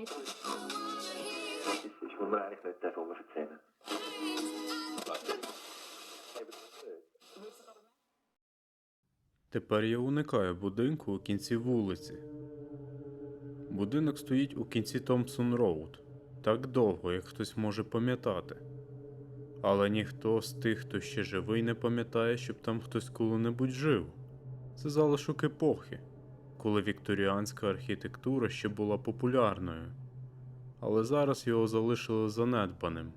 weiter. Ich, ich wundere eigentlich nicht, der Sommer erzählen. Тепер я уникаю будинку у кінці вулиці. Будинок стоїть у кінці Томпсон Роуд, так довго, як хтось може пам'ятати. Але ніхто з тих, хто ще живий, не пам'ятає, щоб там хтось коли-небудь жив. Це залишок епохи, коли вікторіанська архітектура ще була популярною. Але зараз його залишили занедбаним.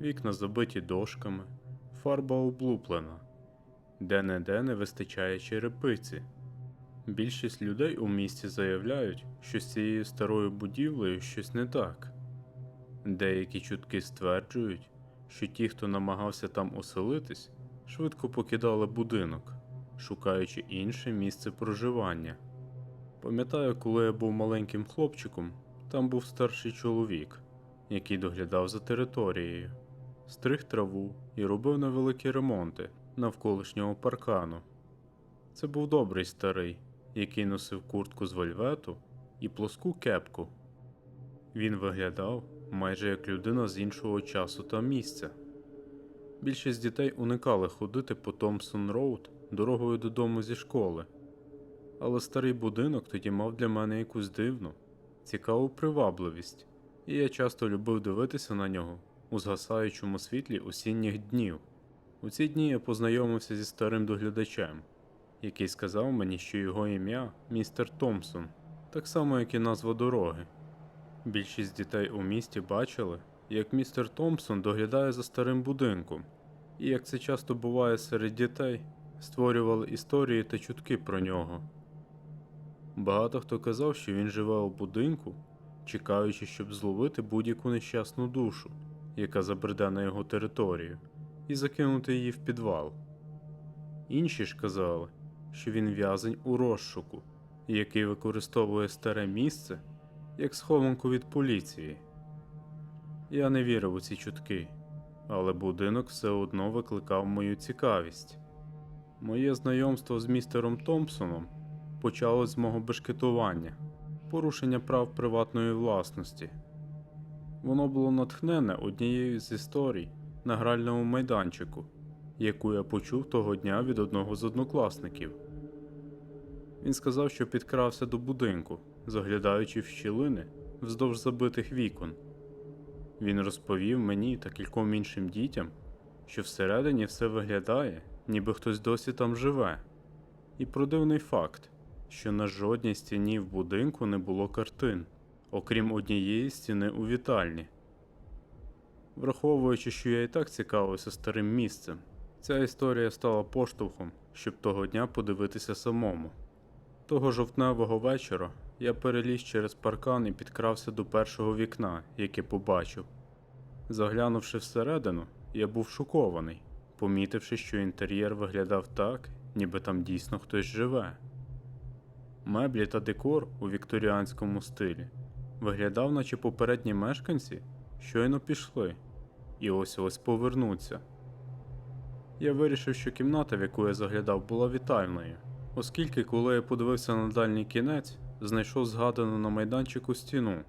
Вікна забиті дошками, фарба облуплена. Де-не-де не вистачає черепиці. Більшість людей у місті заявляють, що з цією старою будівлею щось не так. Деякі чутки стверджують, що ті, хто намагався там оселитись, швидко покидали будинок, шукаючи інше місце проживання. Пам'ятаю, коли я був маленьким хлопчиком, там був старший чоловік, який доглядав за територією, стриг траву і робив невеликі ремонти навколишнього паркану. Це був добрий старий, який носив куртку з вельвету і плоску кепку. Він виглядав майже як людина з іншого часу та місця. Більшість дітей уникали ходити по Томпсон Роуд дорогою додому зі школи. Але старий будинок тоді мав для мене якусь дивну, цікаву привабливість, і я часто любив дивитися на нього у згасаючому світлі осінніх днів. У ці дні я познайомився зі старим доглядачем, який сказав мені, що його ім'я містер Томпсон, так само, як і назва дороги. Більшість дітей у місті бачили, як містер Томпсон доглядає за старим будинком, і як це часто буває серед дітей, створювали історії та чутки про нього. Багато хто казав, що він живе у будинку, чекаючи, щоб зловити будь-яку нещасну душу, яка забреде на його територію і закинути її в підвал. Інші ж казали, що він в'язень у розшуку, який використовує старе місце як схованку від поліції. Я не вірив у ці чутки, але будинок все одно викликав мою цікавість. Моє знайомство з містером Томпсоном почалось з мого бешкетування, порушення прав приватної власності. Воно було натхнене однією з історій, на гральному майданчику, яку я почув того дня від одного з однокласників. Він сказав, що підкрався до будинку, заглядаючи в щілини вздовж забитих вікон. Він розповів мені та кільком іншим дітям, що всередині все виглядає, ніби хтось досі там живе. І про дивний факт, що на жодній стіні в будинку не було картин, окрім однієї стіни у вітальні. Враховуючи, що я і так цікавився старим місцем, ця історія стала поштовхом, щоб того дня подивитися самому. Того жовтневого вечора я переліз через паркан і підкрався до першого вікна, яке побачив. Заглянувши всередину, я був шокований, помітивши, що інтер'єр виглядав так, ніби там дійсно хтось живе. Меблі та декор у вікторіанському стилі виглядав, наче попередні мешканці щойно пішли, і ось ось повернуться. Я вирішив, що кімната, в яку я заглядав, була вітальною, оскільки, коли я подивився на дальній кінець, знайшов згадану на майданчику стіну.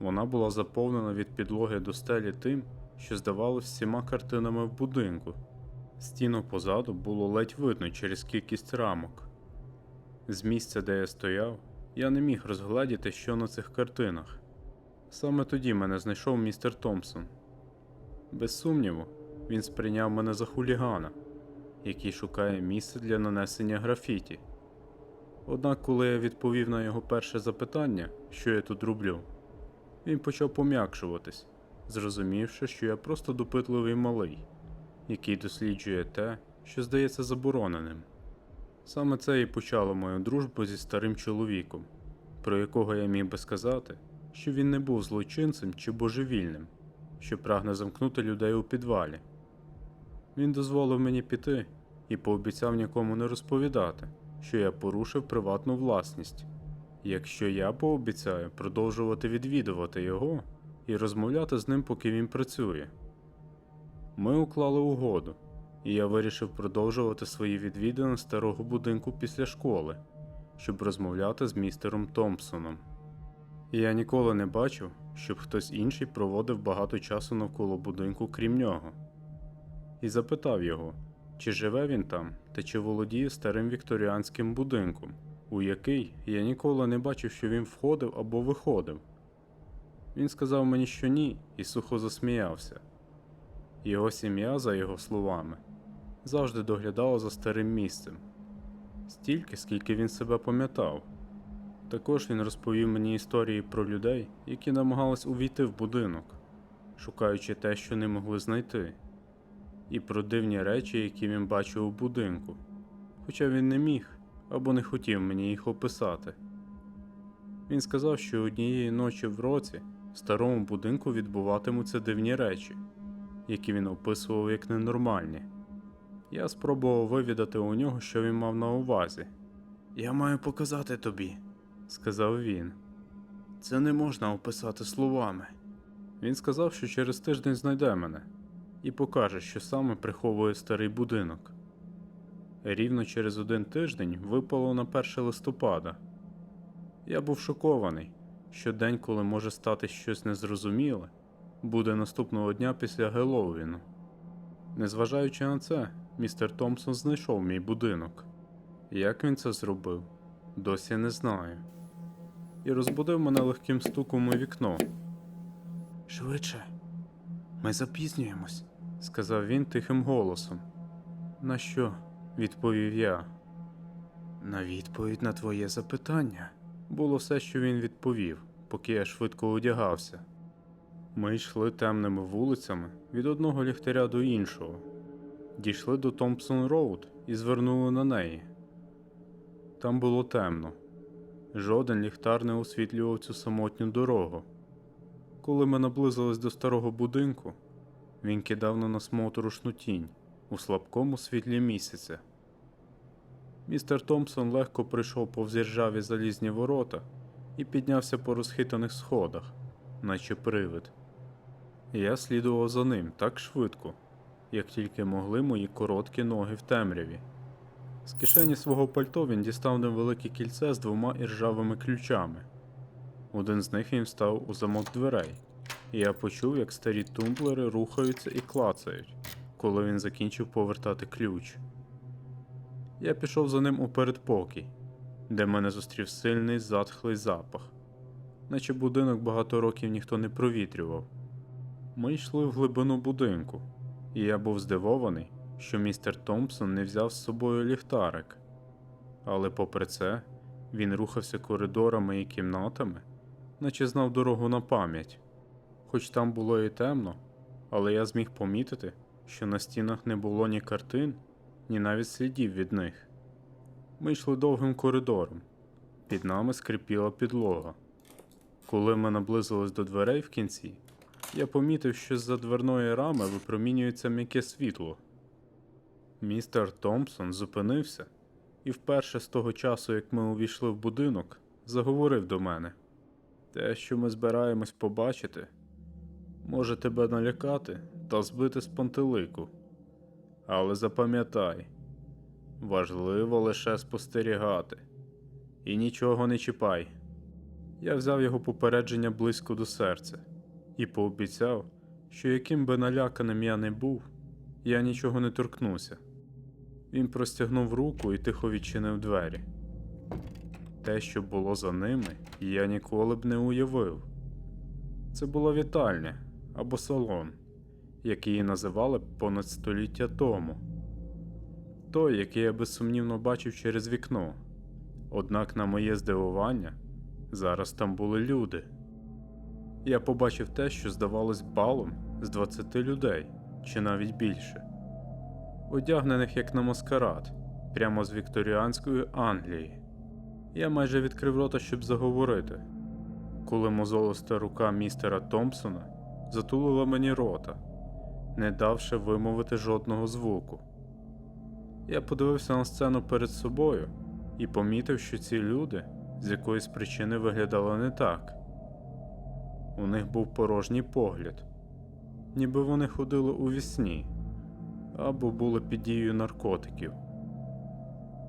Вона була заповнена від підлоги до стелі тим, що здавалося всіма картинами в будинку. Стіну позаду було ледь видно через кількість рамок. З місця, де я стояв, я не міг розгледіти, що на цих картинах. Саме тоді мене знайшов містер Томпсон. Без сумніву, він сприйняв мене за хулігана, який шукає місце для нанесення графіті. Однак, коли я відповів на його перше запитання, що я тут роблю, він почав пом'якшуватись, зрозумівши, що я просто допитливий малий, який досліджує те, що здається забороненим. Саме це і почало мою дружбу зі старим чоловіком, про якого я міг би сказати, що він не був злочинцем чи божевільним, що прагне замкнути людей у підвалі. Він дозволив мені піти і пообіцяв нікому не розповідати, що я порушив приватну власність, якщо я пообіцяю продовжувати відвідувати його і розмовляти з ним, поки він працює. Ми уклали угоду, і я вирішив продовжувати свої відвідини старого будинку після школи, щоб розмовляти з містером Томпсоном. І я ніколи не бачив, щоб хтось інший проводив багато часу навколо будинку, крім нього. І запитав його, чи живе він там та чи володіє старим вікторіанським будинком, у який я ніколи не бачив, що він входив або виходив. Він сказав мені, що ні, і сухо засміявся. Його сім'я, за його словами, завжди доглядала за старим місцем стільки, скільки він себе пам'ятав. Також він розповів мені історії про людей, які намагались увійти в будинок, шукаючи те, що не могли знайти, і про дивні речі, які він бачив у будинку, хоча він не міг або не хотів мені їх описати. Він сказав, що однієї ночі в році в старому будинку відбуватимуться дивні речі, які він описував як ненормальні. Я спробував вивідати у нього, що він мав на увазі. Я маю показати тобі, сказав він. Це не можна описати словами. Він сказав, що через тиждень знайде мене і покаже, що саме приховує старий будинок. Рівно через один тиждень випало на 1 листопада. Я був шокований, що день, коли може стати щось незрозуміле, буде наступного дня після Геловіну. Незважаючи на це, містер Томпсон знайшов мій будинок. Як він це зробив, досі не знаю. І розбудив мене легким стуком у вікно. Швидше, ми запізнюємось, сказав він тихим голосом. На що? відповів я. На відповідь на твоє запитання було все, що він відповів, поки я швидко одягався. Ми йшли темними вулицями від одного ліхтаря до іншого, дійшли до Томпсон Роуд і звернули на неї. Там було темно. Жоден ліхтар не освітлював цю самотню дорогу. Коли ми наблизились до старого будинку, він кидав на нас моторошну тінь у слабкому світлі місяця. Містер Томпсон легко прийшов повз ржаві залізні ворота і піднявся по розхитаних сходах, наче привид. Я слідував за ним так швидко, як тільки могли мої короткі ноги в темряві. З кишені свого пальто він дістав невелике кільце з двома іржавими ключами. Один з них він встав у замок дверей, і я почув, як старі тумблери рухаються і клацають, коли він закінчив повертати ключ. Я пішов за ним у передпокій, де мене зустрів сильний затхлий запах, наче будинок багато років ніхто не провітрював. Ми йшли в глибину будинку, і я був здивований, що містер Томпсон не взяв з собою ліхтарик. Але попри це, він рухався коридорами і кімнатами, наче знав дорогу на пам'ять. Хоч там було і темно, але я зміг помітити, що на стінах не було ні картин, ні навіть слідів від них. Ми йшли довгим коридором, під нами скрипіла підлога. Коли ми наблизились до дверей в кінці, я помітив, що з-за дверної рами випромінюється м'яке світло. Містер Томпсон зупинився і вперше з того часу, як ми увійшли в будинок, заговорив до мене. Те, що ми збираємось побачити, може тебе налякати та збити з пантелику. Але запам'ятай, важливо лише спостерігати. І нічого не чіпай. Я взяв його попередження близько до серця і пообіцяв, що яким би наляканим я не був, я нічого не торкнуся. Він простягнув руку і тихо відчинив двері. Те, що було за ними, я ніколи б не уявив. Це була вітальня або салон, як її називали понад століття тому. Той, який я безсумнівно бачив через вікно. Однак, на моє здивування, зараз там були люди. Я побачив те, що здавалось балом з 20 людей чи навіть більше, одягнених як на маскарад, прямо з вікторіанської Англії. Я майже відкрив рота, щоб заговорити, коли мозолиста рука містера Томпсона затулила мені рота, не давши вимовити жодного звуку. Я подивився на сцену перед собою і помітив, що ці люди з якоїсь причини виглядали не так. У них був порожній погляд, ніби вони ходили у вісні або були під дією наркотиків.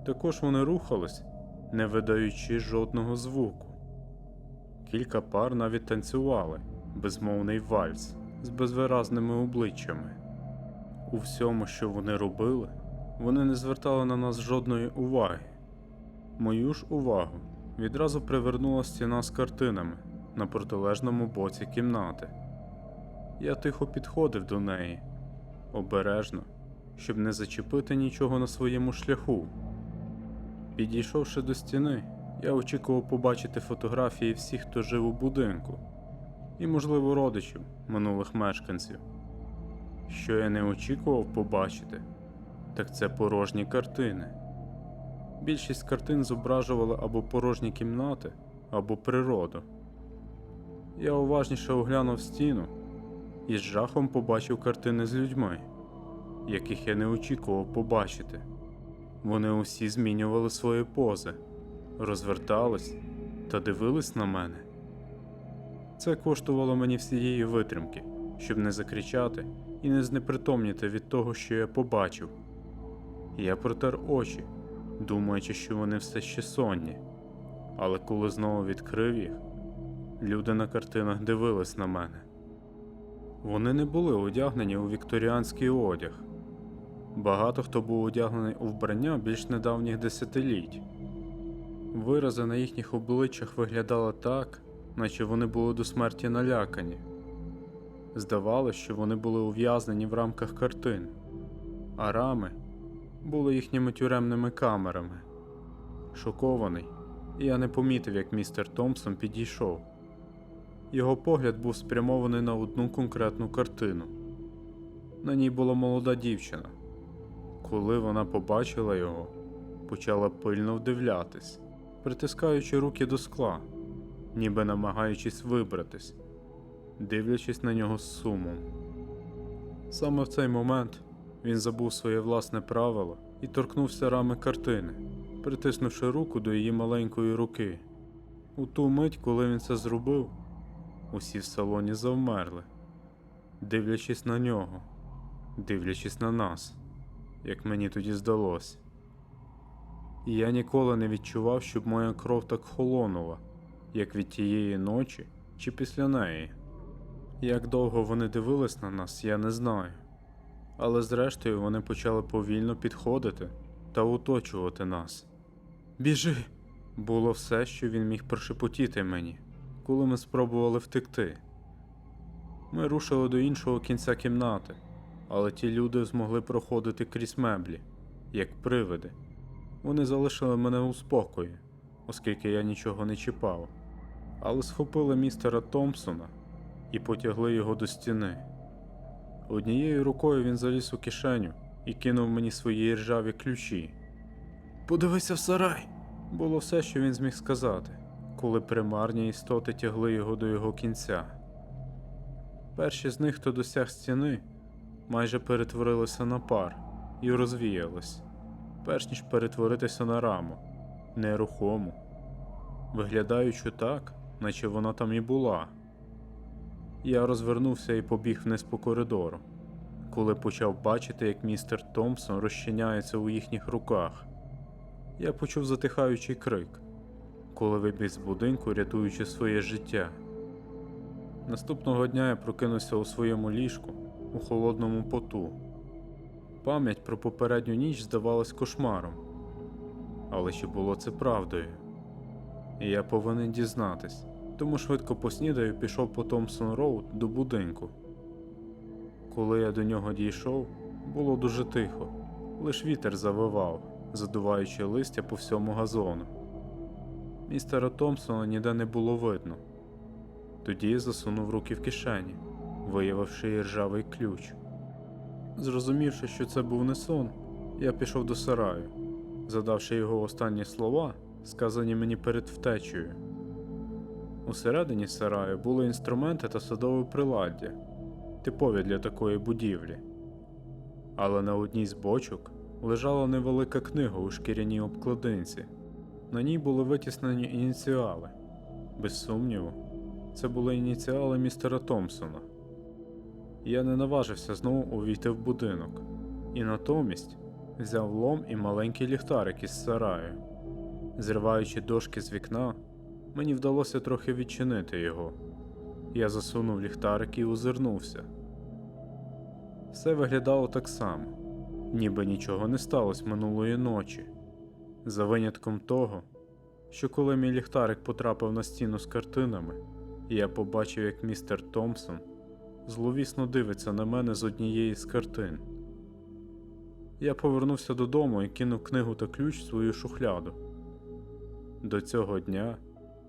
Також вони рухались, не видаючи жодного звуку. кілька пар навіть танцювали безмовний вальс з безвиразними обличчями. У всьому, що вони робили, вони не звертали на нас жодної уваги. Мою ж увагу відразу привернула стіна з картинами на протилежному боці кімнати. Я тихо підходив до неї, обережно, щоб не зачепити нічого на своєму шляху. Підійшовши до стіни, я очікував побачити фотографії всіх, хто жив у будинку, і, можливо, родичів минулих мешканців. Що я не очікував побачити, так це порожні картини. Більшість картин зображували або порожні кімнати, або природу. Я уважніше оглянув стіну і з жахом побачив картини з людьми, яких я не очікував побачити. Вони усі змінювали свої пози, розвертались та дивились на мене. Це коштувало мені всієї витримки, щоб не закричати і не знепритомніти від того, що я побачив. Я протер очі, думаючи, що вони все ще сонні. Але коли знову відкрив їх, люди на картинах дивились на мене. Вони не були одягнені у вікторіанський одяг. Багато хто був одягнений у вбрання більш недавніх десятиліть. Вирази на їхніх обличчях виглядали так, наче вони були до смерті налякані. Здавалося, що вони були ув'язнені в рамках картин, а рами були їхніми тюремними камерами. Шокований, я не помітив, як містер Томпсон підійшов. Його погляд був спрямований на одну конкретну картину. На ній була молода дівчина. Коли вона побачила його, почала пильно вдивлятись, притискаючи руки до скла, ніби намагаючись вибратись, дивлячись на нього з сумом. Саме в цей момент він забув своє власне правило і торкнувся рами картини, притиснувши руку до її маленької руки. У ту мить, коли він це зробив, усі в салоні завмерли, дивлячись на нього, дивлячись на нас, як мені тоді здалось. І я ніколи не відчував, щоб моя кров так холонула, як від тієї ночі чи після неї. Як довго вони дивились на нас, я не знаю. Але зрештою вони почали повільно підходити та оточувати нас. Біжи! Було все, що він міг прошепотіти мені, коли ми спробували втекти. Ми рушили до іншого кінця кімнати, але ті люди змогли проходити крізь меблі, як привиди. Вони залишили мене у спокої, оскільки я нічого не чіпав, але схопили містера Томпсона і потягли його до стіни. Однією рукою він заліз у кишеню і кинув мені свої ржаві ключі. Подивися в сарай! Було все, що він зміг сказати, коли примарні істоти тягли його до його кінця. Перші з них, хто досяг стіни, майже перетворилися на пар і розвіялись, перш ніж перетворитися на раму, нерухому, виглядаючи так, наче вона там і була. Я розвернувся і побіг вниз по коридору, коли почав бачити, як містер Томпсон розчиняється у їхніх руках. Я почув затихаючий крик, коли вибіг з будинку, рятуючи своє життя. Наступного дня я прокинувся у своєму ліжку у холодному поту. Пам'ять про попередню ніч здавалась кошмаром. Але чи було це правдою? І я повинен дізнатись, тому швидко поснідаю пішов по Томпсон Роуд до будинку. Коли я до нього дійшов, було дуже тихо, лиш вітер завивав, задуваючи листя по всьому газону. Містера Томпсона ніде не було видно. Тоді засунув руки в кишені, виявивши ржавий ключ. Зрозумівши, що це був не сон, я пішов до сараю, задавши його останні слова, сказані мені перед втечею. Усередині сараю були інструменти та садове приладдя, типові для такої будівлі. Але на одній з бочок лежала невелика книга у шкіряній обкладинці. На ній були витіснені ініціали. Без сумніву, це були ініціали містера Томпсона. Я не наважився знову увійти в будинок, і натомість взяв лом і маленький ліхтарик із сараю. Зриваючи дошки з вікна, Мені вдалося трохи відчинити його. Я засунув ліхтарик і озирнувся. Все виглядало так само, ніби нічого не сталося минулої ночі, за винятком того, що коли мій ліхтарик потрапив на стіну з картинами, я побачив, як містер Томпсон зловісно дивиться на мене з однієї з картин. Я повернувся додому і кинув книгу та ключ в свою шухляду. До цього дня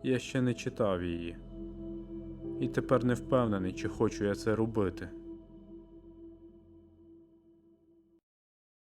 я ще не читав її. І тепер не впевнений, чи хочу я це робити.